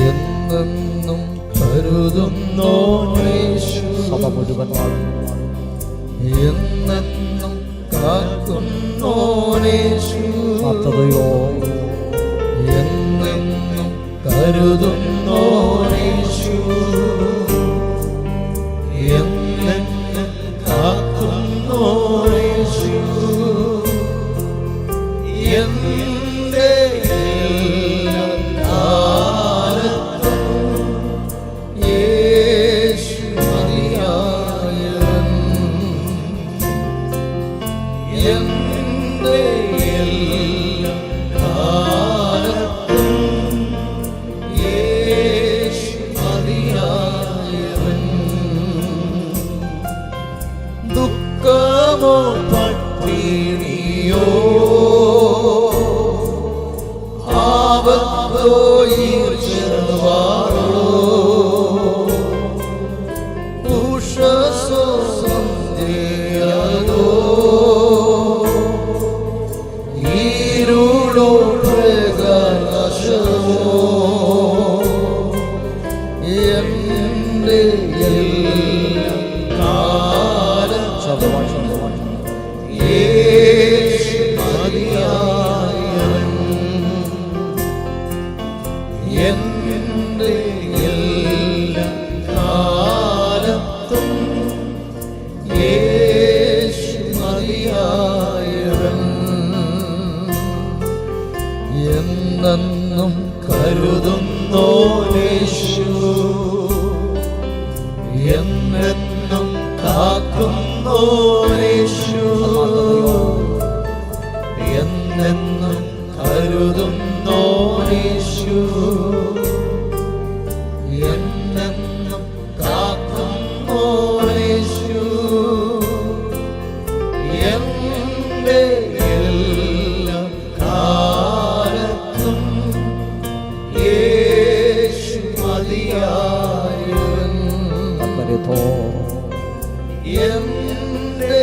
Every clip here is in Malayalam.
എന്നെന്നും കരുതുന്നോനേശു സഭ മുഴുവൻ എന്നെന്നും കാക്കുന്നോനേശു എന്നെന്നും കരുതുന്നോനേശു ദുഃഖമോ പട്ടിണിയോ? ആപത്തോ ഈർച്ചവാളോ ഉഷസോ എന്നെന്നും കരുതുന്നോലേശു എന്നെന്നും കാക്കുന്നോലേശു എന്നെന്നും കരുതുന്നോനേശു. അമ്പരത്തോ എന്റെ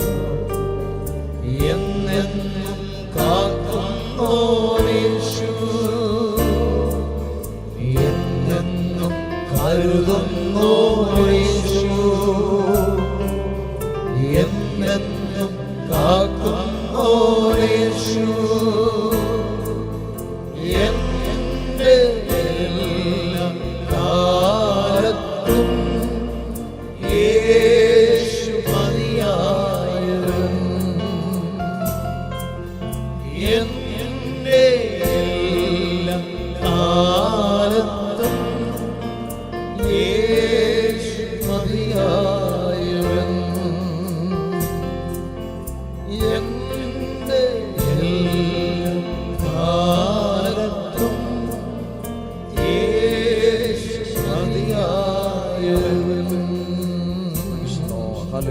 എന്നു കരുതുന്നു എന്നെന്നും കാക്കുന്നു എന്നെ കാലത്തും യേശു മതിയായവൻ എന്നെ